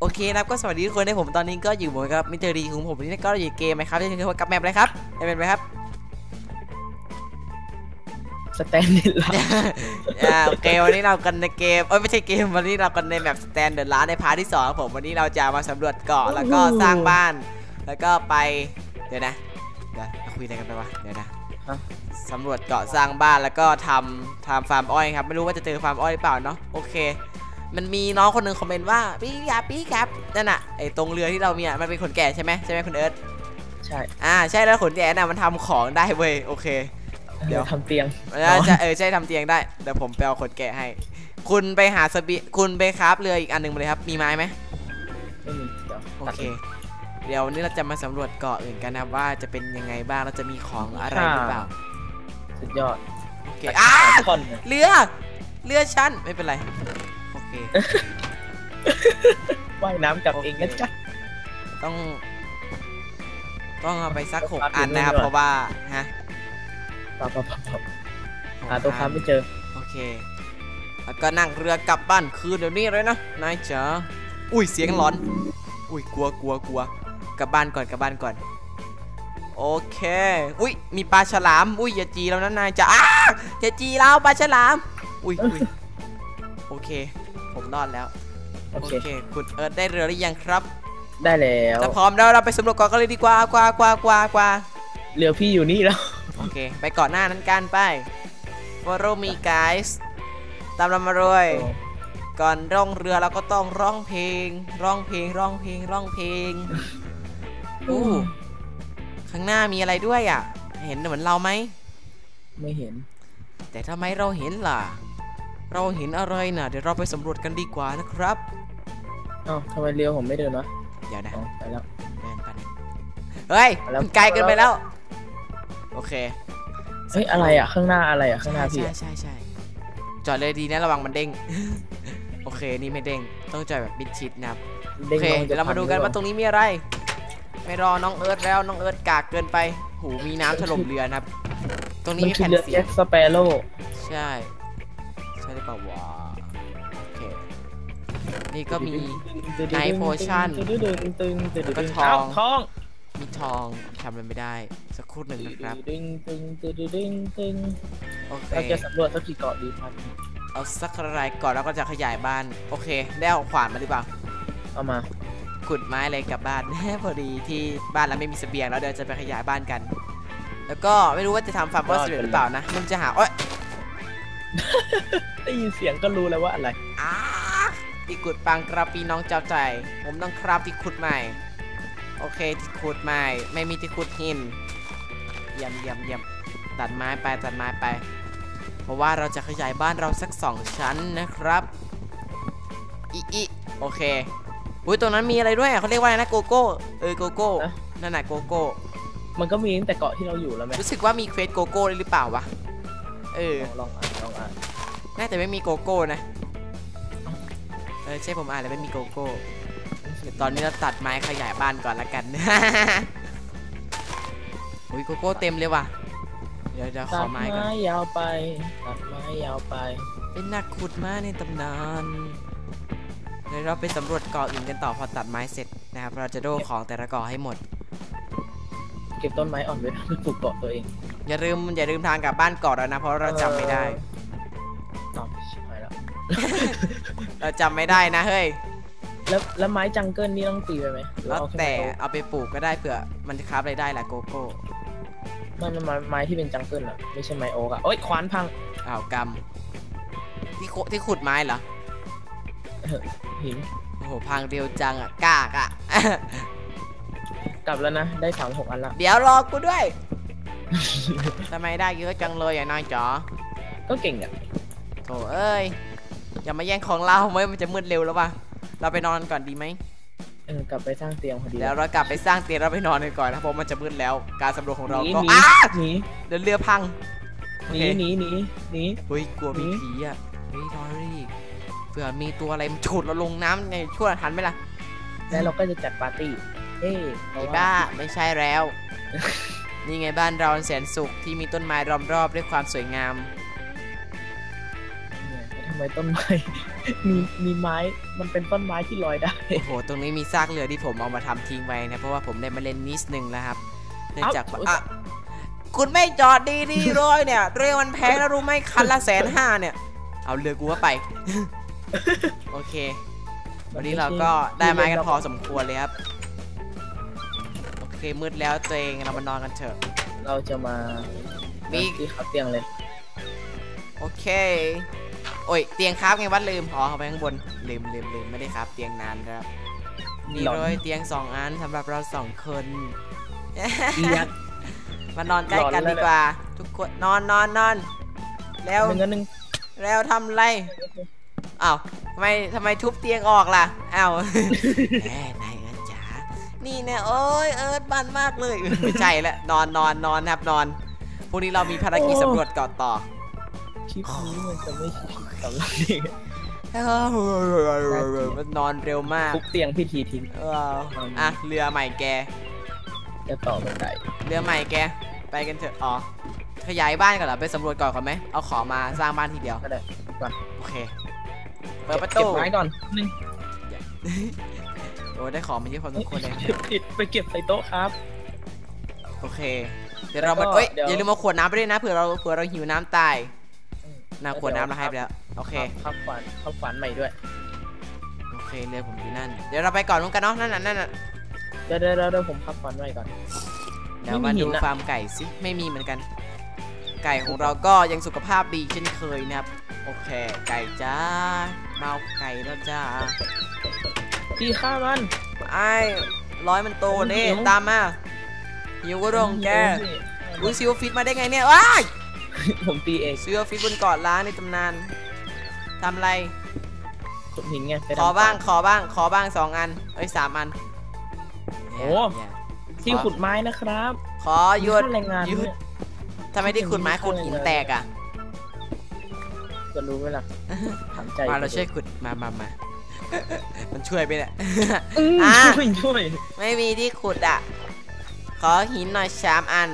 โอเคนะครับก็สวัสดีทุกคนนะผมตอนนี้ก็อยู่เหมือนกับมิเตอร์ดีของผมนี่ก็อยู่เกมไหมครับที่ชื่อกับแมปอะไรครับไม่เป็นไหมครับสแตนดิลาอ่าโอเควันนี้เรากันในเกมเอ้ยไม่ใช่เกมวันนี้เรากันในแมปสแตนเดอร์ร้านในพาร์ทที่สองครับผมวันนี้เราจะมาสำรวจเกาะแล้วก็สร้างบ้าน แล้วก็ไปเดี๋ยวนะเดี๋ยวเราคุยอะไรกันไปวะเดี๋ยวนะสำรวจเกาะสร้างบ้านแล้วก็ทำทำฟาร์มอ้อยครับไม่รู้ว่าจะเจอฟาร์มอ้อยหรือเปล่าเนาะโอเค มันมีน้องคนหนึ่งคอมเมนต์ว่าพี่ยาพี่ครับนั่นน่ะไอตรงเรือที่เรามีอะมันเป็นขนแก่ใช่ไหมใช่ไหมคุณเอิร์ธใช่อ่าใช่แล้วขนแก่น่ะมันทำของได้เว้ยโอเค เดี๋ยวทำเตียงแล้วจะเออใช่ทำเตียงได้เดี๋ยวผมไปเอาขนแกะให้ คุณไปหาสบีคุณไปคราฟเรืออีกอันหนึ่งมาเลยครับ มีไม้ไหมไม่มีเดี๋ยวโอตัดเค เดี๋ยววันนี้เราจะมาสำรวจเกาะอื่นกันนะครับว่าจะเป็นยังไงบ้างเราจะมีของอะไรหรือเปล่าสุดยอดโอเคอ้าสามท่อนเลยเรือเรือชั้นไม่เป็นไรโอเค ว่ายน้ำกลับเองนะจ๊ะต้อง ต้องเอาไปสักหกครับอันนะครับอยู่นี่ด้วยเพราะว่าฮะปับปับปับปับหกหาตัวอัค้านไม่เจอ โอเค แล้วก็นั่งเรือกลับบ้านคืนเดี๋ยวนี้เลยนะ นายจ๋าอุ้ยเสียงร้อน อุ้ยกลัวกลัวกลัว กลับบ้านก่อนกลับบ้านก่อน โอเค อุ้ยมีปลาฉลาม อุ้ยอย่าจีแล้วนะนายจ๋าอ้าอย่าจีเราปลาฉลาม อุ้ยอุ้ยโอเค ผมรอดแล้ว โอโอเคเค คุณเอิร์ธได้เรือหรือยังครับ ได้แล้วถ้าพร้อมแล้วเราไปสำรวจเกาะกันเลยดีกว่ากว่ากว่ากว่ากว่าเรือพี่อยู่นี่แล้ว โอเค ไปเกาะหน้านั้นกันไป follow me guys ตามเรามาเลยก่อนร่องเรือเราก็ต้องร้องเพลง ร้องเพลง ร้องเพลง ร้องเพลงอู้ข้างหน้ามีอะไรด้วยอะ เห็นเหมือนเราไหม ไม่เห็น แต่ทำไมเราเห็นล่ะ เราเห็นอะไรน่ะเดี๋ยวเราไปสำรวจกันดีกว่านะครับเอ้าทำไมเรือผมไม่เดินวะเดี๋ยวนะอ๋อไปแล้วเดินไปนะเฮ้ยไปแล้ว มันไกลเกินไปแล้ว โอเคเฮ้ยอะไรอะข้างหน้าอะไรอะข้างหน้าพี่ใช่อะใช่ใช่จอดเลยดีนะระวังมันเด้ง โอเคนี่ไม่เด้งต้องจอดแบบมิดชิดนะครับ โอด้งเคลงเดี๋ยวเรามาดูกันว่าตรงนี้มีอะไร ไม่รอน้องเอิร์ธแล้วน้องเอิร์ธกากเกินไป หูมีน้ำถล่มเรือนะครับ ตรงนี้มันมีคือแผ่นเรือเสียแจ็งคสเปโร่ใช่ใช่ หรือเปล่าวะโอเค นี่ก็มี Night Potion แล้วก็ทองทองมีทองทำอะไรไม่ได้ สักครู่หนึ่งนะครับตึงตึงตึงตึงตึงโอเคเราจะสำรวจสักกี่เกาะดีพันเอาสักอะไรก่อนแล้วก็จะขยายบ้าน โอเค ได้เอาขวานมาหรือเปล่าเอามาขุดไม้อะไรกลับบ้าน พอดีที่บ้านเราไม่มีเสบียงแล้วเดี๋ยวจะไปขยายบ้านกัน แล้วก็ไม่รู้ว่าจะทำฟาร์มบอสเหรือเปล่านะมันจะหาเอ้ย ได้ยินเสียงก็รู้แล้วว่าอะไรอ้าที่ขุดปังกระปีน้องเจ้าใจ ผมต้องครับที่ขุดใหม่ โอเคที่ขุดใหม่ ไม่มีที่ขุดหินเยี่ยมเยี่ยมเยี่ยมตัดไม้ไปตัดไม้ไป เพราะว่าเราจะขยายบ้านเราสักสองชั้นนะครับอีอีโอเคอุ้ยตรงนั้นมีอะไรด้วยอะเขาเรียกว่าอะไรนะโกโก้เออโกโก้นะนั่นน่ะโกโก้มันก็มีตั้งแต่เกาะที่เราอยู่แล้วไหมรู้สึกว่ามีเควสโกโก้เลยหรือเปล่าวะเออลองลอง น่าจะไม่มีโกโก้นะ เออใช่ผมอ่านแล้วไม่มีโกโก้เดี๋ยวตอนนี้เราตัดไม้ขยายบ้านก่อนละกันอุ้ยโกโก้เต็มเลยว่ะ เดี๋ยวเดี๋ยวขตัอดไม้ไม้ก่อน ยาวไป ตัดไม้ยาวไปเป็นนักขุดไม้ในตำนานเดี๋ยวเราไปสำรวจเกาะอื่นกันต่อพอตัดไม้เสร็จนะครับ เราจะโดของแต่ละเกาะให้หมด เก็บต้นไม้อ่อนไว้ไม่ปลูกเกาะตัวเองอย่าลืมอย่าลืมทางกลับบ้านเกาะแล้วนะ เพราะเราจำไม่ได้อ้ เราจำไม่ได้นะเฮ้ย แล้วแล้วไม้จังเกิลนี่ต้องตีไปไหมหรือแล้วเอาค่แต่ไม้โอ๊กเอาไปปลูกก็ได้เผื่อมันจะคราฟอะไรได้แหละโกโก้ไม่ไม่ไม้ไม้ที่เป็นจังเกิลอะไม่ใช่ไม้โอ๊กอะโอ๊ยขวานพังอ้าวกรรมที่โคที่ขุดไม้เหรอ หินโอ้โหพังเร็วจังอะกากอะ กลับแล้วนะ ได้สามหกอันละ เดี๋ยวรอกูด้วย ทำไมได้เยอะจังเลยอะน้อยจ๋อก็เก่งอะ โถเอ้ย อย่ามาแย่งของเราไว้มันจะมืดเร็วแล้วป่ะเราไปนอนก่อนดีไหมเออกลับไปสร้างเตียงพอดีเดี๋ยวเรากลับไปสร้างเตียงเราไปนอนกันก่อนนะเพราะมันจะมืดแล้ว การสำรวจของเราหนีก็หนีอ้าหนีเดี๋ยวเรือพังโอหนีเคหนีหนีหนีเฮ้ยกลัวมีหนีผีอะเฮ้ยรอดิเผื่อมีตัวอะไรมันฉุดเราลงน้ำไงช่วยทันไหมล่ะแล้วเราก็จะจัดปาร์ตี้เฮ้ยเพไอ้ราะว่าบ้าไม่ใช่แล้ว นี่ไงบ้านเราแสนสุขที่มีต้นไม้ล้อมรอบด้วยความสวยงามเนี่ยทำไมต้นไม้มีมีไม้มันเป็นต้นไม้ที่ลอยได้โอ้โหตรงนี้มีซากเรือที่ผมเอามาทำทิ้งไว้นะเพราะว่าผมได้มาเล่นนิดนึงแล้วครับเนื่องจากว่าเอ้าอะคุณไม่จอดดีดีๆเลยเนี่ย เรือมันแพงแล้วรู้ไหมคันละแสนห้าเนี่ย เอาเรือกูว่าไป โอเค วันนี้เราก็ได้ไม้กันพอสมควรเลยครับ โอเคมืดแล้วตัวเองเรามานอนกันเถอะ เราจะมามีที่เขาเตียงเลย โอเค โอ้ยเตียงครับไงวัดลืมอ๋อเอาไปข้างบนลืมลืมลืมไม่ได้ครับเตียงนานครับนี่หลอน เลยเตียงสองอันสำหรับเราสองคน เอียด มานอนใกล้กันหลอนแล้ว ดีกว่า ทุกคนนอนนอนนอนแล้วหนึ่งอันหนึ่งแล้วทำไรอ้าวทำไมทำไมทุบเตียงออกล่ะอ้าว แหมนายเอิร์ธจ๋านี่เนี่ยโอ้ยเอิร์ธบันมากเลยไม่ใช่ละนอนนอนนอนครับนอนพรุ่งนี้เรามีภารกิจสำรวจเกาะต่อ คลิปนี้มันจะไม่ใช่ สำหรับเด็กมันนอนเร็วมากทุบเตียงพิธีทิ้งเอออะเรือใหม่แก จะต่อบันไดเรือใหม่แก ไปกันเถอะ อ๋อ ขยายบ้านก่อนเหรอ ไปสำรวจก่อนก่อนไหม เอาของมาสร้างบ้านทีเดียวก็ได้ก่อนโอเค เปิดประเก็ตูบไม้ก่อนหนึ่งโอ้ได้ของมาเยอะพอสมควรเลยติดไปเก็บใส่โต๊ะครับ โอเค เดี๋ยวเรามาแล้วก็เอ้ยเดี๋ยวอย่าลืมเอาขวดน้ำไปด้วยนะเผื่อเราเผื่อเราหิวน้ำตาย น่าขวดน้ำเราให้ไปแล้ว โอเคพับฝันพับฝันใหม่ด้วย โอเคเรือผมอยู่นั่น เดี๋ยวเราไปก่อนนู้นกันเนาะ นั่นน่ะนั่นน่ะเดี๋ยวเดี๋ยวเดี๋ยวผมพับฝันใหม่ก่อน เดี๋ยวไม่มามีหิดูนอะฟาร์มไก่สิ ไม่มีเหมือนกัน ไก่ของเราก็ยังสุขภาพดีเช่นเคยนะครับ โอเค ไก่จ้ามาเอาไก่แล้วจ้าตีข้ามัน ไอ้ร้อยมันโตเด้หิวตามมาหิวก็ดงแกอุ้ยซิลฟิตมาได้ไงเนี่ยว้าย ผมตีเองซิลฟิตบนเกาะล้างในตำนานทำอะไรขุดหินไงไปขอทำบ้างฟร์มขอบ้างขอบ้างสองอันเอ้ยสามอันโอ้เนี่ยที่ขุดไม้นะครับ ขอหยุดมีค่าแรงงานหยุดด้วยทำไมที่ขุดไม้ขุดหินแตกอะจะรู้ไหมล่ะถามใจมาเราช่วยขุดมามามามันช่วยไปเนี่ยอืมอะช่วยช่วย ไม่มีที่ขุดอะ ขอหินหน่อยสามอัน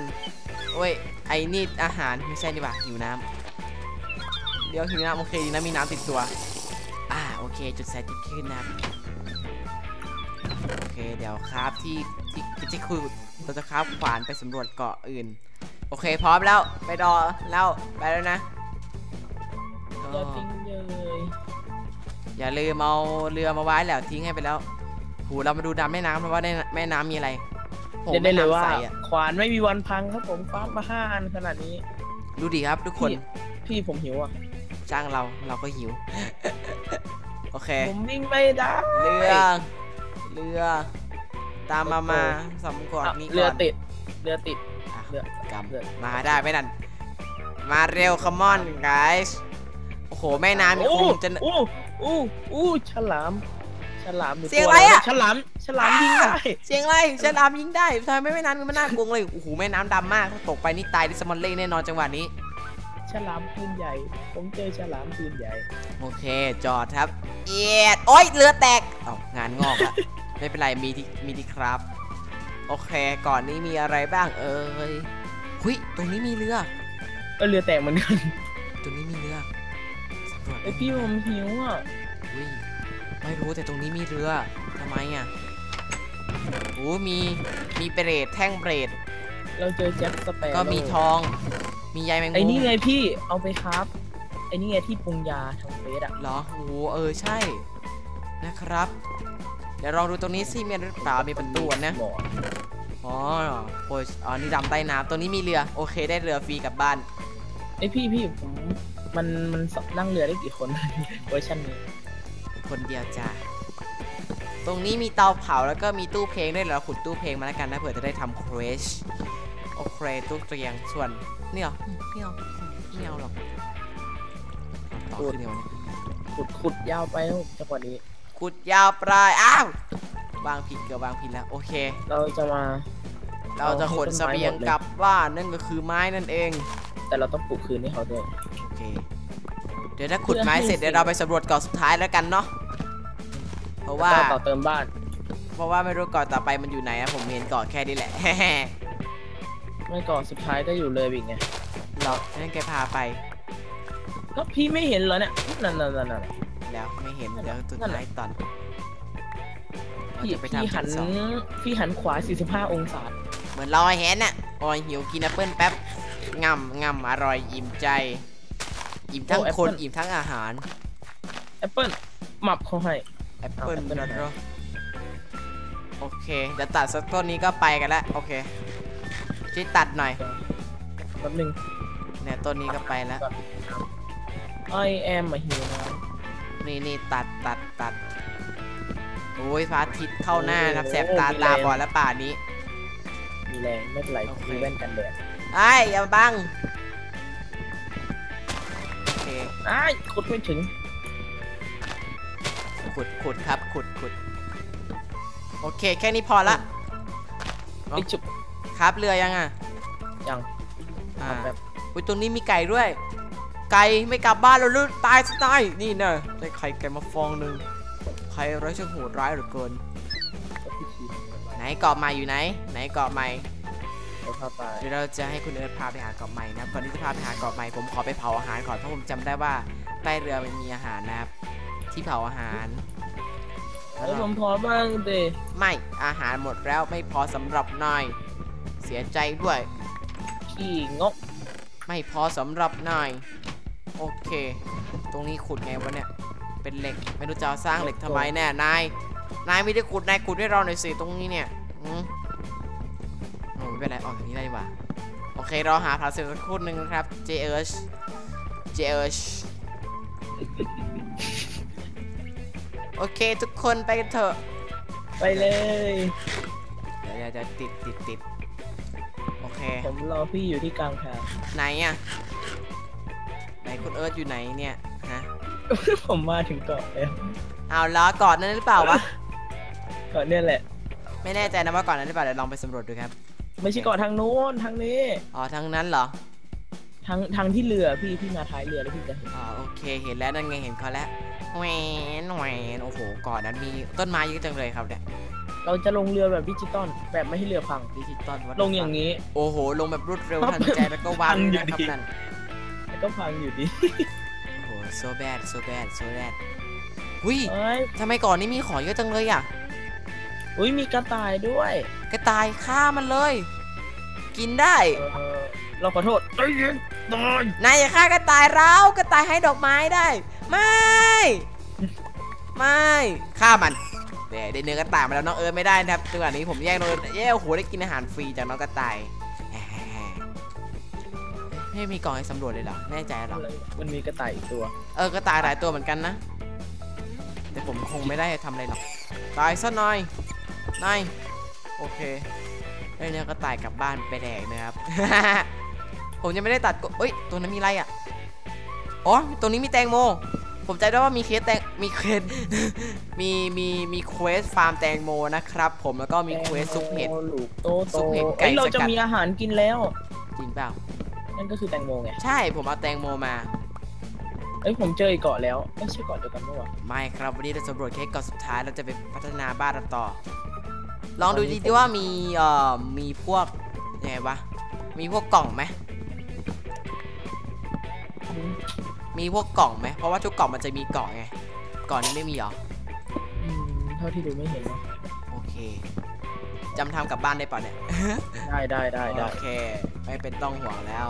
โอ้ย ไอ้นี่อาหารไม่ใช่นี่หว่าหิวน้ำเดี๋ยวหิวน้ำโอเคดีนะมีน้ำติดตัว อ่าโอเค จุดแสจุดขึ้นนะครับโอเคเดี๋ยวครับที่ที่ที่คุยเราจะครับขวานไปสำรวจเกาะอื่น โอเคพร้อมแล้วไปรอแล้วไปแล้วนะอย่าทิ้งเลยอย่าลืมเอาเรือมาไว้แล้วทิ้งให้ไปแล้วหูเรามาดูดำแม่น้ำเพราะว่าในแม่น้ำมีอะไร โหเรียกได้เลยแม่น้ำว่า ใสอะขวานไม่มีวันพังครับผมคว้ามาห้าอันขนาดนี้ ดูดิครับทุกคนพี่พี่ผมหิวอะ จ้างเราเราก็หิว โอเค ผมวิ่งไม่ได้ เรือ เรือ ตามมามาสำรวจอะนี้ก่อนเรือติด เรือติด อะเรือกเรือำมาได้ไหมนั่น มาเร็ว come on guys โอ้โห แม่น้ำนี่คงจะ อู้อู้อู้ฉลาม ฉลามหรือเสียงตัวอะไรอะฉลามฉลามยิงได้เสียงอะไรฉลามยิงได้ทำไมแม่น้ำมันน่ากลัวเลยโอ้โหแม่น้ำดำมากถ้าตกไปนี่ตายดิสมอนเล่แน่นอนจังหวะนี้ ฉลามปืนใหญ่ ผมเจอฉลามปืนใหญ่ โอเคจอดครับ เอียดโอ๊ยเรือแตกเอ้างานงอกละไม่เป็นไรมีที่มีที่ครับ โอเคก่อนนี้มีอะไรบ้างเอ้ยหุยตรงนี้มีเรือเออเรือแตกเหมือนกันตรงนี้มีเรือสำรวจไอพี่ผมหิวอะอุ้ย ไม่รู้แต่ตรงนี้มีเรือทำไมอะโอ้มีมีเบรดแท่งเบรดเราเจอแจ็คสเปรก็มีทอง มีใยแมงมุมไอ้นี่ไงพี่เอาไปครับไอ้นี่ไงที่ปรุงยาทางเฟสอะเหรอโอ้โหเออใช่นะครับ เดี๋ยวลองดูตรงนี้สิมีหรือเปล่ามีประตูนะหมออ๋อโอ้ยอ๋อนี่ดำใต้น้ำตัวนี้มีเรือ โอเคได้เรือฟรีกลับบ้านไอยพี่พี่ผมมันมันนั่งเรือได้กี่คนเวอร์ชันนี้ คนเดียวจ้าตรงนี้มีเตาเผาแล้วก็มีตู้เพลงด้วยเดี๋ยวเราขุดตู้เพลงมาแล้วกันนะเผื่อจะได้ทำเควสโอเคตู้เตียงส่วนเนี่ยเหรออืมไม่เอาอืมไม่เอาหรอกต่อขึ้นเดียวเนี่ยขุดขุดยาวไปครับผมจังหวะนี้ขุดยาวปลายอ้าววางผิดเกือบวางผิดแล้วโอเค เราจะมา เราจะขนเอาให้ต้นเสไม้บียงหมดเลยกลับบ้านนั่นก็คือไม้นั่นเอง แต่เราต้องปลูกคืนให้เขาด้วยโอเคเดี๋ยวถ้าขุดไม้เสร็จเดี๋ยวเราไปสำรวจเกาะสุดท้ายแล้วกันเนาะ เพราะว่าแล้วก็ต่อเติมบ้าน เพราะว่าไม่รู้เกาะต่อไปมันอยู่ไหนอะผมเห็นเกาะแค่นี้แหละไม่ก่อนสุดท้ายก็อยู่เลยอีกไงเรานั่นแกพาไป ก็พี่ไม่เห็นเหรอเนี่ยนั่นนั่นนั่นนั่นอแล้วไม่เห็นเดี๋ยวตุนไม้ตันเราพี่จะไปพี่ทำหัชั้นนสองพี่หันขวา 45 องศา เหมือนเราเห็นน่ะโอ้ยหิวกินแอปเปิ้ลแป๊บงำงำอร่อยอิ่มใจ อิ่มทั้งคนอิ่มทั้งอาหารแอปเปิลหมับเขาให้ แอปเปิ้ลเอา Apple นะหาเนอะโอเคเดี๋ยวตัดสักต้นนี้ก็ไปกันแล้วโอเคช่วยตัดหน่อยแป๊บนึง เนี่ยต้นนี้ก็ไปแล้ว I am มาหิวนะนี่นี่ตัดตัดตัดโอ้ยพระอาทิตย์เข้าหน้านะครับแสบตาตาบอดแล้วป่านนี้ มีแรงไม่เป็นไรโอเคมีแว่นกันแดดไอ้ยอย่ามาบังโอเคอ้ายขุดไม่ถึง ขุดขุดครับ ขุดขุดโอเค แค่นี้พอละเอ้าไอจุบครับเรือยังอะ ยังอ่าแบบอุ้ยตรงนี้มีไก่ด้วย ไก่ไม่กลับบ้านเราลืตายซะตายนี่เนอะได้ไข่ไก่มาฟองหนึ่งใครร้ายช่างโหดร้ายเหลือเกินพิธีไหนเกาะใหม่อยู่ไหน ไหนเกาะใหม่ เราพาไปเดี๋ยวเราจะให้คุณเอิร์ธพาไปหาเกาะใหม่นะครับ ก่อนที่จะพาไปหาเกาะใหม่ผมขอไปเผาอาหารก่อนเพราะผมจำได้ว่าใต้เรือมันมีอาหารนะครับ ที่เผาอาหารเอ้ยผมพอบ้างเดไม่อาหารหมดแล้วไม่พอสำหรับนายเสียใจด้วย ขี้งกไม่พอสำหรับนายโอเค ตรงนี้ขุดไงวะเนี่ย เป็นเหล็ก ไม่รู้จะเอาสร้างเหล็กทำไมแน่ นาย นายไม่ได้ขุด นายขุดให้เราหน่อยสิตรงนี้เนี่ยอืม โอ้ไม่เป็นไรออกอย่างนี้ได้ดีกว่าโอเคเราหาผาเสร็จสักครู่หนึ่งนะครับ j เอช j เอชโอเคทุกคนไปกันเถอะไปเลยเดี๋ยวเดี๋ยวเดี๋ยวติดติดติดโอเค ผมรอพี่อยู่ที่กลางทางไหนอะไหนคุณเอิร์ธอยู่ไหนเนี่ยฮะผมมาถึงเกาะแล้วเอาล้อก่อนนั้นหรือเปล่าวะเกาะเนี่ยแหละ ไม่แน่ใจนะว่าก่อนนั้นหรือเปล่าเดี๋ยวลองไปสำรวจดูครับ ไม่ใช่เกาะทางโน้นทางนี้ อ๋อทางนั้นเหรอ ทางทางที่เรือพี่พี่มาท้ายเรือแล้วพี่จะเห็นอ๋อโอเคเห็นแล้วนั่นไงเห็นเขาแล้วแหวนแหวนโอ้โหก่อนนั้นมีต้นไม้เยอะจังเลยครับเนี่ยเราจะลงเรือแบบดิจิตอลแบบไม่ให้เรือพังดิจิตอลวัดลงอย่างนี้ โอ้โห ลงแบบรวดเร็วทันใจแล้วก็วางพังอยู่นะครับดีนั่นแล้วก็พังอยู่ดีโอ้โห so bad so bad so bad หุยเอ้ยทำไมก่อนนี้มีของเยอะจังเลยอะ อุ้ยมีกระต่ายด้วย กระต่ายฆ่ามันเลย กินได้ เออเราขอโทษใจเย็นตายนายอย่าฆ่ากระต่ายเรากระต่ายให้ดอกไม้ได้ ไม่ ไม่ฆ่ามันเดี๋ยวได้เนื้อกระต่ายมาแล้วน้องเอิร์ธไม่ได้นะครับจังหวะนี้ผมแย่งน้องเอิร์ธเย้โอ้โหได้กินอาหารฟรีจากน้องกระต่ายแฮ่ๆไม่มีกล่องให้สำรวจเลยเหรอแน่ใจเหรอ มันมีกระต่ายอีกตัว เออกระต่ายหลายตัวเหมือนกันนะ แต่ผมคงไม่ได้ทำอะไรหรอก ตายซะหน่อย นายโอเคได้เนื้อกระต่ายกลับบ้านไปแดกนะครับ ผมยังไม่ได้ตัดกเอ้ย ตัวนั้นมีอะไรอะ อ๋อตรงนี้มีแตงโม ผมใจได้ว่ามีเคสแตง มีเคส มี มี มีเควสฟาร์มแตงโมนะครับผม แล้วก็มีเควสซุปเห็ดแตงโมลูกโตซุโตปเห็ดไก่เอ้ยเราสกัจะดมีอาหารกินแล้ว จริงเปล่า นั่นก็คือแตงโมไง ใช่ ผมเอาแตงโมมาเอ้ยผมเจออีกเกาะแล้วไม่ใช่เกาะเดียวกันปะวะไม่ครับวันนี้เราสำรวจแค่เกาะสุดท้ายเราจะไปพัฒนาบ้านเราต่อ ลองดูดีดีว่ามีเอ่อมีพวกยังไงวะมีพวกกล่องไหมมีพวกกล่องไหมเพราะว่าทุกกล่องมันจะมีเกาะไงก่อนนี้ไม่มีเหรออืมเท่าที่ดูไม่เห็นนะโอเคจำทำกลับบ้านได้ป่ะเนี่ยได้ได้ได้ได้โอเค ไม่เป็นต้องห่วงแล้ว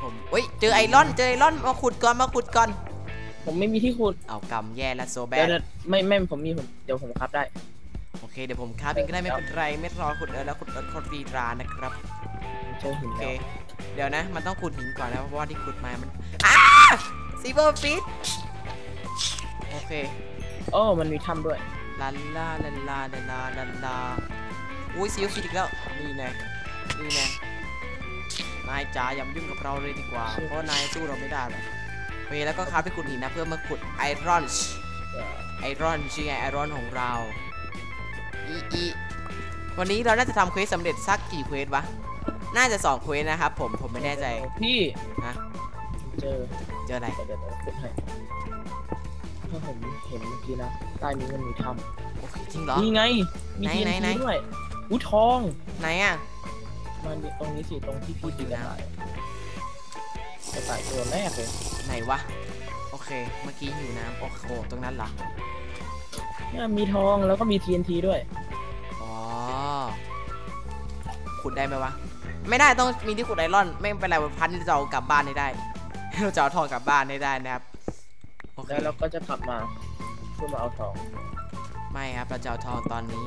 ผมเฮ้ยเจอไอรอนเจอไอรอนมาขุดก่อนมาขุดก่อนผมไม่มีที่ขุด เอากำแย่และโซแบเดี๋ยนวเดี๋ยวไม่ไม่ผมมีผมเดี๋ยวผมครับได้ โอเคเดี๋ยวผมค้าบเองก็ได้ไม่เป็นไรไม่รอขุดเออแล้วขุดเออขุดรีตรานะครับผมเจอหินโอเค แล้วเดี๋ยวนะ มันต้องขุดหินก่อนนะเพราะว่าที่ขุดมามันอ้าซีเบอร์ฟิตโอเคโอ้มันมีถ้ำด้วย ลาลาลาลาลาลาลาลาอุ้ยซีเบอร์ฟิตอีกแล้วนี่ไงนี่ไงนายจ๋าอย่ามายุ่งกับเราเลยดีกว่า เพราะนายสู้เราไม่ได้หรอกโอเคแล้วก็ค้าบไปขุดหินนะเพื่อมาขุดไอรอนไอรอนชื่อไงไอรอนของเรา อีอีวันนี้เราน่าจะทำเควสสำเร็จสักกี่เควสวะ น่าจะสองเควสนะครับผม ผมไม่แน่ใจ พี่ฮะเจอ เจออะไร เดี๋ยวเดี๋ยวเดี๋ยวขุดให้ถ้าผมเห็นเมื่อกี้นะ ใต้นี้มันมีถ้โอเคจริงเหรอำนี่ไง มีไหนทีไหนไหนด้วยอุ้ยทอง ไหนอะ มันอยู่ตรงนี้สิ ตรงที่พี่พูดถึตีงกระนะต่ายกระต่ายตัวแรกเลยไหนวะ โอเคเค เมื่อกี้หิวน้ำโอ้โหตรงนั้นเหรอ เนี่ยมีทองแล้วก็มี TNT ด้วย ขุดได้ไหมวะ ไม่ได้ต้องมีที่ขุดไอรอน ไม่เป็นไรวันพันที่จะเอากลับบ้านให้ได้ เราจะเอาทองกลับบ้านให้ได้นะครับโอเคแล้วเราก็จะกลับมาเพื่อมาเอาทอง ไม่ครับเราจะเอาทองตอนนี้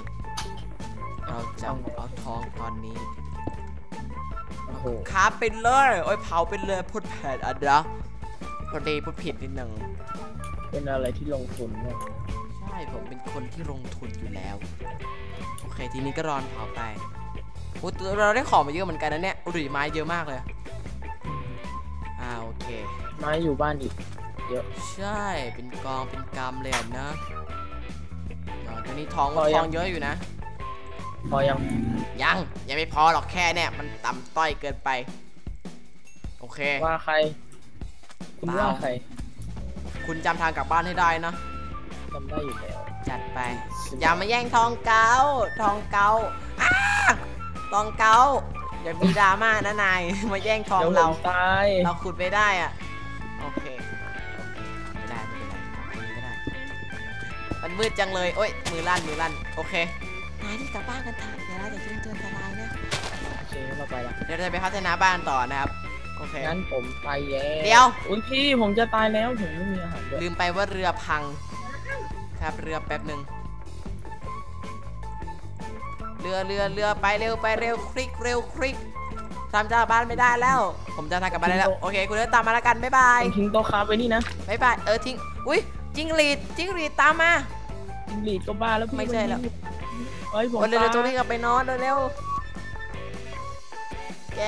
เราจะเอาไงเอาทองตอนนี้โอ้โหคาบไปเลยโอ้ยเผาไปเลยพูดแผดอะเดี๋ยวพอดีพูดผิดนิดหนึ่งเป็นอะไรที่ลงทุนมากใช่ผมเป็นคนที่ลงทุนอยู่แล้ว โอเคทีนี้ก็รอนเผาไปโอ้ตัว เราได้ของมาเยอะเหมือนกันนะเนี่ยอุยไม้เยอะมากเลยอ่าโอเค ไม้อยู่บ้านอีกเยอะใช่เป็นกองเป็นกำเลยอะนะอ๋อตอนนี้ทองพอยังทองเยอะอยู่นะ พอยังยังยังไม่พอหรอกแค่เนี่ยมันต่ำต้อยเกินไป โอเคว่าใคร คุณเปล่าว่าใคร คุณจำทางกลับบ้านให้ได้นะจำได้อยู่แล้วจัดไปอย่ามาแย่งทองเกาทองเกาอ้า ทองเกาอย่ามีดราม่านะนาย มาแย่งทองเดี๋ยวเราผมตายเราขุดไม่ได้อะโอเคไม่ได้ไม่เป็นไรขุดไม่ได้ มันมืดจังเลย โอ้ย มือลั่น มือลั่น โอเคนายที่กลับบ้านกันเถอะเดี๋ยวเราจะเจออันตรายนะ โอเคเราไปละเดี๋ยวเราจะไปพัฒนาบ้านต่อนะครับ โอเค งั้นผมไปแย่เดี๋ยว อุ้ยพี่ผมจะตายแล้วผมไม่มีอาหารด้วยลืมไปว่าเรือพัง ครับ เรือแป๊บหนึ่ง เรือเรือเรือไปเร็วไปเร็วคลิกเร็วคลิกทำจากบ้านไม่ได้แล้ว ผมจะทำกลับบ้านได้แล้ว โอเค คุณเดินตามมาแล้วกันบ๊ายบายผมทิ้งโต๊ะค้าไปนี่นะบ๊ายบายเออทิ้งอุ้ยจิ้งหรีดจิ้งหรีดตามมาจิงหรีดก็บ้าแล้วพี่ไม่ใช่แล้วเฮ้ยผมวันเร็วตายๆตัวนี้กลับไปนอนเร็วๆแก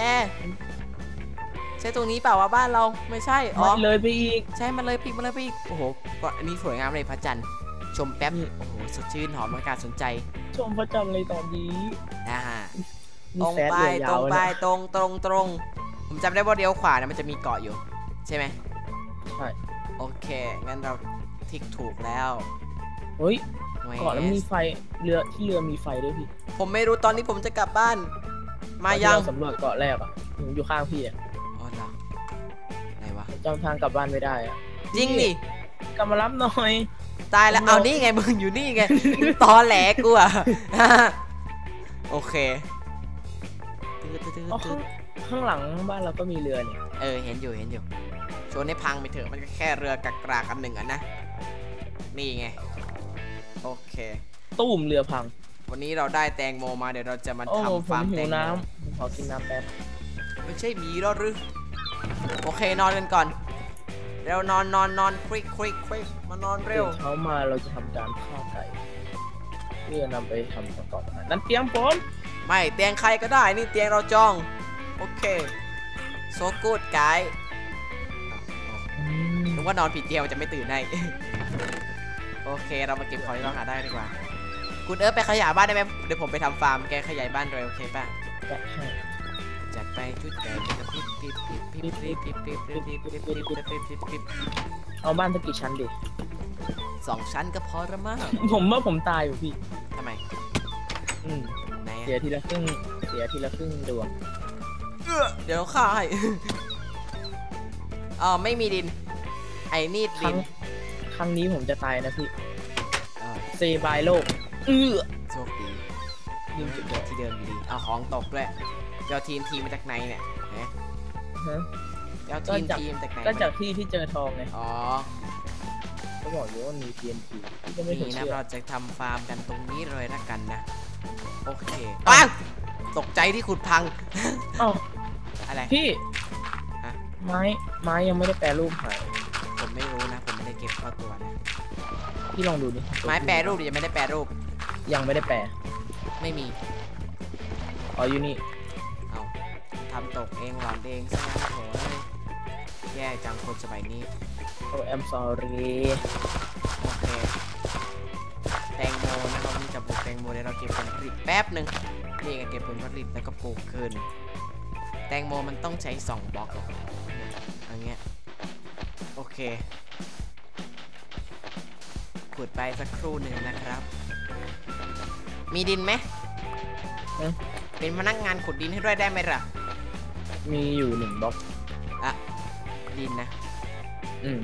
ใช่ตรงนี้เปล่าวะบ้านเราไม่ใช่อ๋อไม่เลยไปอีกใช่มันเลยปีกมันเลยปีกโอ้โหก่อนอันนี้สวยงามเลยพระจันทร์ ชมแป๊บนี่โอ้โหสดชื่นหอมอากาศสนใจ ชมพระจันทร์เลยตอนนี้อ่ามีตรงแฟดไปเลยยาตรงวไปนะตรงตรงตรงผมจำได้ว่าเลี้ยวขวาเนี่ยมันจะมีเกาะอยู่ ใช่ไหมใช่โอเค งั้นเราทิกถูกแล้วเฮ้ยแหมเกาะแล้วมีไฟเรือที่เรือมีไฟด้วยพี่ ผมไม่รู้ตอนนี้ผมจะกลับบ้าน มาตอนที่ยังเรสำรวจเกาะแรกอะผมอยู่ข้างพี่อะอ๋อเหรอไหนวะผมจำทางกลับบ้านไม่ได้อะจริงดิกลับมารับหน่อย ตายแล้วผมเอารอนี่ไงมึงอยู่นี่ไงตอแหลกูอะโอเคตื้อตื้อตื้ออ๋อตื้ข้าองข้างหลังบ้านเราก็มีเรือนี่เออเห็นอยู่เห็นอยู่ชวนให้พังไปเถอะมันก็แค่เรือกากรากันหนึ่งอันนะนี่ไงโอเคตู้มเรือพัง วันนี้เราได้แตงโมมาเดี๋ยวเราจะมาโอ้ทำผมฟาร์มหิแตวงโมน้ำผมขอกินน้ำแป๊บไม่ใช่หมีแล้วหรือโอเคนอนกันก่อน เร็วนอนนอนนอนคลิกคลิกคลิกมานอนเร็วตื่นเช้ามาเราจะทำการฆ่าไก่เพื่อนำไปทำประกอบอาหารนั่นเตรียมผม ไม่เตียงใครก็ได้นี่เตียงเราจอง โอเคโซกูดไกด์นึกว่านอนผิดเตียงมันจะไม่ตื่นได้ โอเคเรามาเก็บของที่เราหาได้ดีกว่า คุณเอิร์ธไปขยายบ้านได้ไหมเดี๋ยวผมไปทำฟาร์มแกขยายบ้านเลยโอเคป่ะ จะให้ จัดไปชุดไก่กระพริบปิ๊บปิ๊บปิ๊บปิ๊บปิ๊บปิ๊บปิ๊บปิ๊บปิ๊บปิ๊บปิ๊บปิ๊บปิ๊บเอาบ้านสักกี่ชั้นดิสองชั้นก็พอละมั้งผมว่าผมตายอยู่พี่ทำไมอืมไหนเสียทีละครึ่งเสียทีละครึ่งดวงเดี๋ยวข้าให้อ๋อไม่มีดิน ไอ้นี่ดิรั้งนครั้งนี้ผมจะตายนะพี่เซบายโลกเออโชคดีลืมจุดเกิดที่เดิมอยู่ดีเอาของตกด้วย เจ้าทีมทีมมาจากไหนเนี่ยฮะฮะ เจ้าทีมก็จาก ทีมจากไหนก็จากที่ที่เจอทองไงอ๋อก็บอกอยู่ว่ามี TNT ที่ก็ไม่เคยนี่นะเชื่อเราจะทำฟาร์มกันตรงนี้เลยละกันนะ โอเคอ้าวตกใจที่ขุดพัง อ้าวอะไร พี่ฮะ ไม้ไม้ยังไม่ได้แปรรูปหายผมไม่รู้นะ ผมไม่ได้เก็บเข้าตัวนะ พี่ลองดูดิไม้แปรรูปหรือยังไม่ได้แปรรูป ยังไม่ได้แปรไม่มี อ๋ออยู่นี่เอา ทำตกเองหลอนเองซะงั้นโถเอ้ยแย่จังคนสมัยนี้โอ้แอม sorry โอเคแตงโมนะครับนี่จะปลูกแตงโมเดี๋ยวเราเก็บผลผลิตแป๊บหนึ่งนี่ไงเก็บผลผลิตแล้วก็ปลูกคืนแตงโมมันต้องใช้สองบล็อกอย่างเงี้ยโอเคขุดไปสักครู่หนึ่งนะครับ มีดินไหมเอ๊ะเป็นพนักงานขุดดินให้ด้วยได้ไหมล่ะ มีอยู่หนึ่งบล็อก อะดินนะ อืม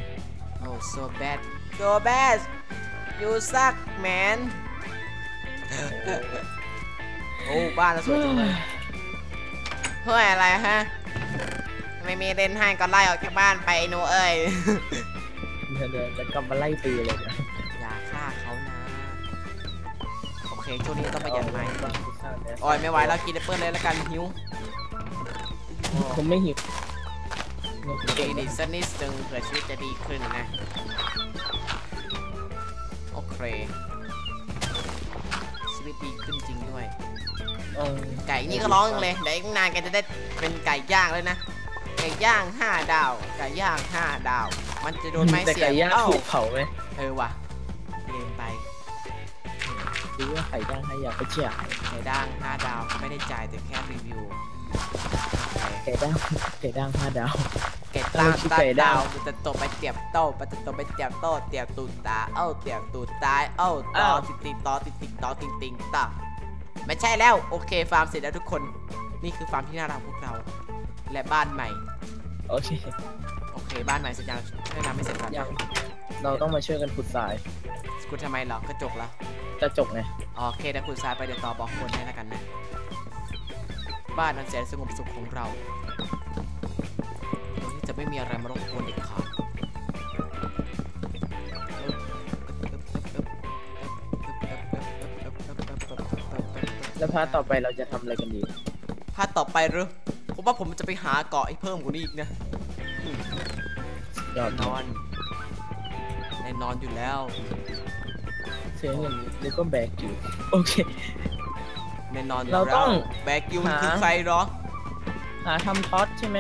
โอ้ so bad so bad you suck man โอ้บ้านเราสวยจังเลยเฮ้ยอะไรฮะ ไม่มีเล่นให้ก็ไล่ออกจากบ้านไปหนูเอ้ย เดี๋ยวเดี๋ยวจะกลับมาไล่ตีเลยนะอย่าฆ่าเขานะ โอเคช่วงนี้ต้องประหยัดไหมบ้านกูสร้างเนี่ยโอ้ยไม่ไหวแล้วกินแอปเปิ้ลเลยละกันหิว ผมไม่หิวกินอีกสักนิดนึงเผื่อชีวิตจะดีขึ้นนะ โอเค ชีวิตดีขึ้นจริงด้วยเออไก่นี่ก็ร้องจังเลยเดี๋ยวอีกนานแกจะได้เป็นไก่ย่างเลยนะ ไก่ย่างห้าดาว ไก่ย่างห้าดาว มันจะโดนไม้แต่เสียไก่บย่างเอ้าถูกเผาไหมเออว่ะลืมไปดูว่าไก่ย่างให้อยากไปเชี่ยไก่ย่างห้าดาวไม่ได้จ่ายแต่แค่รีวิวโอเค ไก่ย่างไก่ย่างห้าดาวไก่ตั้งเออชื่อตั้ไก่งดาดาววมันจะตกไปเตียบโต้มันจะตกไปเตียบโต้เตียบตูดตาเอ้าเตียบตูดตายเอ้าต่ออ้าวติดติดต่อติดติดต่อติงติงต่อไม่ใช่แล้วโอเคฟาร์มเสร็จแล้วทุกคน นี่คือฟาร์มที่น่ารักของพวกเรา และบ้านใหม่ โอเคโอเคบ้านใหม่เสร็จยังไม่ทำไม่เสร็จครับยังเราต้องมาช่วยกันขุดทรายคุณทำไมเหรอกระจกเหรอกระจกไงโอเคเดี๋ยวคุณทรายไปเดี๋ยวต่อบอกคนให้แล้วกันนะ บ้านอันแสนสงบสุขของเราโดยที่จะไม่มีอะไรมารบกวนเด็ดขาดแล้วพาร์ทต่อไปเราจะทำอะไรกันดีพาร์ทต่อไปหรือผมว่าผมจะไปหาเกาะให้เพิ่มกว่านี้อีกนะยอดแน่นอนแน่นอนอยู่แล้ว เสียเงินแล้วก็แบกอยู่ โอเค แน่นอนอยู่เราแล้ต้วองแบกิวมันหาคือใครเหรอหาทำท็อตใช่ไหม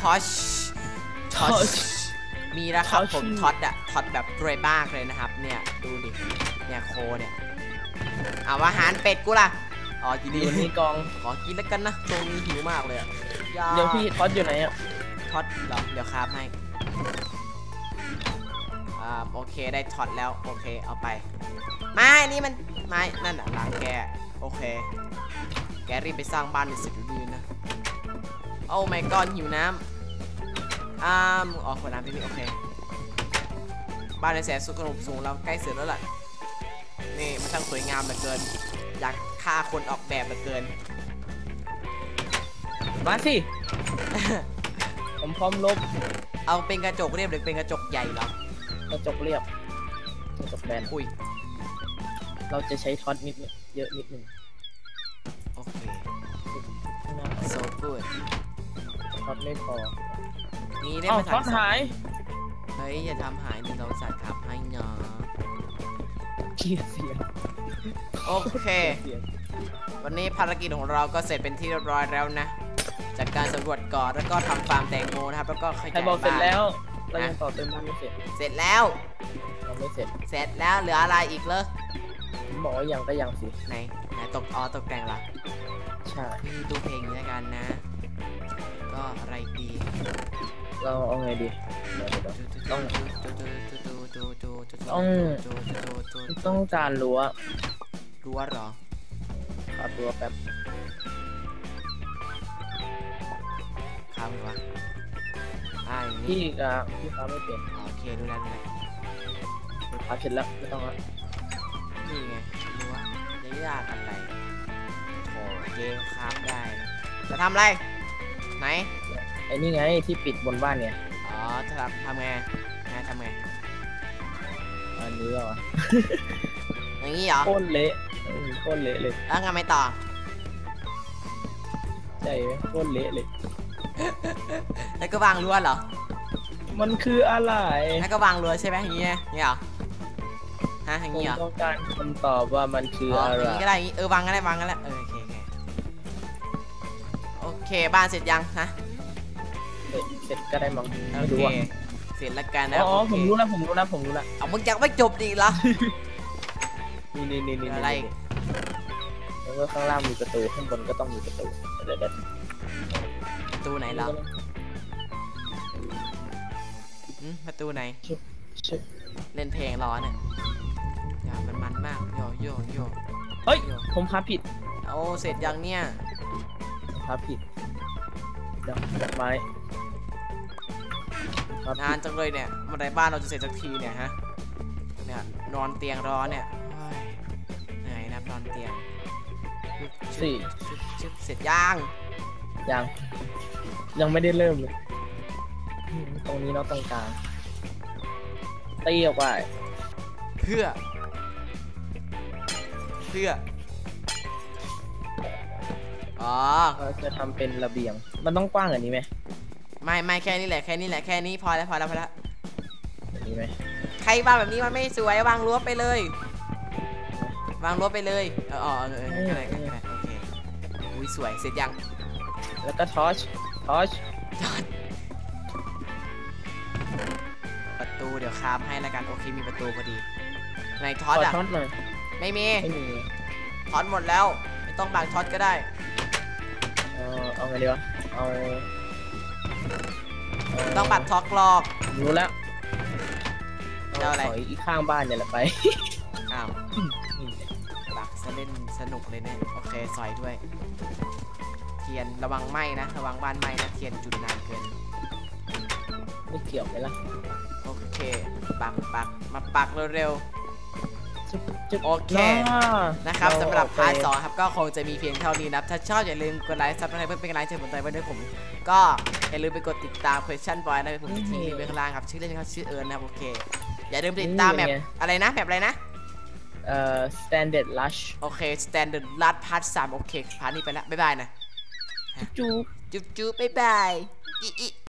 ท็อชท็อช Touch มีแล้วครับ Touch ผมท็อตอะท็อตแบบรวยมากเลยนะครับ เนี่ยดูดิเนี่ยโคเนี่ยเอาอาหารเป็ดกูล่ะอ๋อยินดีอยู่นี่กอง ขอกินแล้วกันนะตรงนี้หิวมากเลยอะอาเดี๋ยวพี่ท็อตอยู่ไหนอะ ท็อตเหรอเดี๋ยวคราบให้อ่าโอเคได้ท็อตแล้วโอเคเอาไปไม้นี่มันไม้นั่นอะหลังแก โอเค แกรีบไปสร้างบ้านในสิบดีนะ โอ้ my god หิวน้ำอ่ามอ๋อขวดน้ำที่นี่โอเค บ้านในแสนสุขสงบสูงเราใกล้เสร็จแล้วล่ะ นี่มันช่างสวยงามเหลือเกิน อยากฆ่าคนออกแบบเหลือเกิน มาสิ ผมพร้อมลบ เอาเป็นกระจกเรียบหรือเป็นกระจกใหญ่เหรอกระจกเรียบกระจกแบน อุ้ย เราจะใช้ท็อตนิดนึง เยอะนิดนึงโอเคข้างหน้า so good ท็อตไม่พอ นี่ได้เอ้ามาท็อตทำหาย เฮ้ย อย่าทำหายนี่เราจัดขับให้เนาะเกลียดเสียงโอเค เสียงวันนี้ภารกิจของเราก็เสร็จเป็นที่เรียบร้อยแล้วนะ จากการสำรวจเกาะแล้วก็ทำฟาร์มแตงโมนะครับ แล้วก็ขใครยายบอกเสร็จบ้านแล้วเรายังต่อเติมบ้านไม่เสร็จ เสร็จแล้ว เราไม่เสร็จ เสร็จแล้วเหลืออะไรอีกเลย ผมบอกว่ายังก็ยังสิ ไหนไหนตกอ๋อตกแต่งละใช่ มีตู้เพลงนี้แล้วกันนะ ก็อะไรดีเราเอาไงดีเดี๋ยวเดี๋ยว ต้อง ต้องต้องการรั้วรั้วเหรอขาดรั้วแป๊บข้ามวะอ่าอย่างนี้พี่กับพี่ฟ้าไม่เปลี่ยนอ๋อโอเคดูแลดูแลฟ้าเสร็จแล้วไม่ต้องละ นี่ไงรั้วจะยากอะไรโถเกมคราฟได้ จะทำอะไร ไหน ไอ้นี่ไงที่ปิดบนบ้านเนี่ย อ๋อจะทำทำไงไงทำไง อันนี้เหรออย่างนี้เหรอโคตรเละอืมโคตรเละเลยแล้วทำไงต่อ ใช่ไหมโคตรเละเลย แล้วก็วางรั้วเหรอ มันคืออะไร แล้วก็วางรั้วใช่ไหมอย่างงี้ไงอย่างงี้เหรอ ฮะอย่างผมงี้เหรอต้องการคำตอบว่ามันคืออ๋ออะอไร ย่างงี้ก็ได้อย่างงี้เออวางก็ได้วางก็ได้เออโอเคโอเคโอเคบ้านเสร็จยังฮะเสร็จเสร็จก็ได้มั้งโอไม่เครู้อะเสร็จแล้วกันนะอ๋อโอเคผมรู้แล้วผมรู้แล้วผมรู้แล้วเอามึงยังไม่จบดีกเหรอ นี่นี่นี่นี่อะไรแล้วก็ข้างล่างมีประตูข้างบนก็ต้องมีประตูเดี๋ยวเดี๋ยวประตูไหนเหรออืมประตูไหนชึบเล่นเพลงร้อนเนี่ยอย่า มันมันมากโยโยโยเฮ้ย ผมพาผิดโอ้เสร็จยังเนี่ยผมพาผิดดอกดอกไม้พาครับนานจังเลยเนี่ยเมื่อไหรบ้านเราจะเสร็จสักทีเนี่ยฮะเนี่ยนอนเตียงรอเนี่ยโอ้ยเหนื่อยนะนอนเตียงชึบสี่ชึบชึบเสร็จย่างยังยังไม่ได้เริ่มเลยอืมตรงนี้เนาะตรงกลางตีออกไปเพื่อ เพื่ออ๋อเราจะทำเป็นระเบียง มันต้องกว้างกว่านี้ไหมไม่ไม่แค่นี้แหละแค่นี้แหละแค่นี้พอแล้วพอแล้วพอแล้วแบบนี้ไหมใครวางแบบนี้มันไม่สวยวางรั้วไปเลย วางรั้วไปเลยเอออ๋อเออเออก็ได้ก็ได้โอเคอุ้ยสวยเสร็จยังแล้วก็ทอชทอชประตูเดี๋ยวคามให้แล้วกันโอเคมีประตูพอดีในท็ขออตอะทอชหน่อย ไม่มีไม่มีท็อตหมดแล้ว ไม่ต้องบังท็อตก็ได้ เออเอาไงดีวะเอาเต้องบัตรท็อกหลอก รู้แล้วจะเอาอะไรขอีกข้างบ้านเนี่ยแหละไปอ้าวบักซะเล่นสนุกเลยเนี่ยโอเคซอยด้วย เทียนระวังไหม้นะระวังบ้านไหม้นะเทียนจุดนานเกินไม่เกี่ยวไหมล่ะโอเคปักปักมาปักเร็วจึ๊บจึ๊บ โอเคาๆนะครับเาสำหรับเอพาร์ทไปสองครับก็คงจะมีเพียงเท่านี้นะครับถ้าชอบอย่าลืมกดไลค์ซับสไครป์เพื่อเป็นกำลังใจผมต่อไปด้วยผม ก็อย่าลืมไปกดติดตาม question boy นะครับผมจะทิ้งลิงก์ไว้ข้างล่างครับชื่อเล่นเขาชื่อเอิร์นนะครับโอเค อย่าลืมติดตามแบบอะไรนะแบบอะไรนะเอ่อ standard lush โอเค standard last part 3โอเคพาร์ทนี้ไปแล้วบ๊ายบายนะจุ๊บจุ๊บจุ๊บบ๊ายบายอีอี